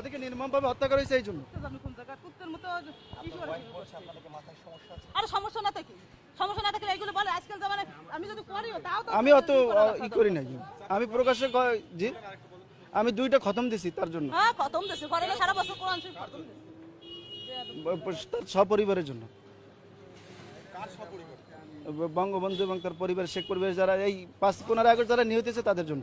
তাদেরকে নির্মমভাবে হত্যা করা হয়েছে এই জন্য। আরে সমস্যা না থাকে। সমস্যা না থাকলে এইগুলো বলে আজকাল জামানে আমি যদি করিও তাও তো আমি অত ই করি নাই। আমি প্রকাশ্যে জি? আমি দুইটা খতম দিছি তার জন্য। হ্যাঁ খতম করে না সারা বছর কোরআন শরীফ খতম ব- তার সপরিবারের জন্য। বঙ্গবন্ধু এবং তার পরিবার শেখ পরিবার যারা এই পাঁচ পনেরো আগস্ট যারা নিহত হয়েছে তাদের জন্য।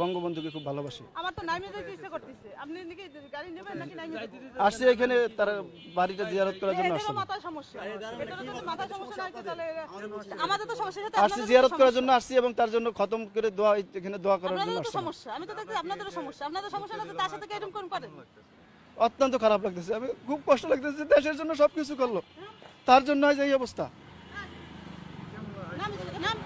বঙ্গবন্ধুকে খুব ভালোবাসি। আমার তো নাইমে যেতে ইচ্ছে করতেছে। আপনি নাকি গাড়ি নেবেন নাকি নাইমে যেতে? এখানে তার বাড়িটা জিয়ারত করার জন্য আসছি। সমস্যা। এদেরও যদি মাথায় সমস্যা না তাহলে আমাদের তো সমস্যা। সাথে আসছি জিয়ারত করার জন্য আসছি এবং তার জন্য খতম করে দোয়া এখানে দোয়া করার জন্য সমস্যা আমি তো দেখছি আপনাদেরও সমস্যা। আপনাদের সমস্যা না তার সাথে এরকম কোন পারেন? অত্যন্ত খারাপ লাগতেছে। আমি খুব কষ্ট লাগতেছে দেশের জন্য সবকিছু করল। তার জন্য আজ এই অবস্থা। নাম নাম।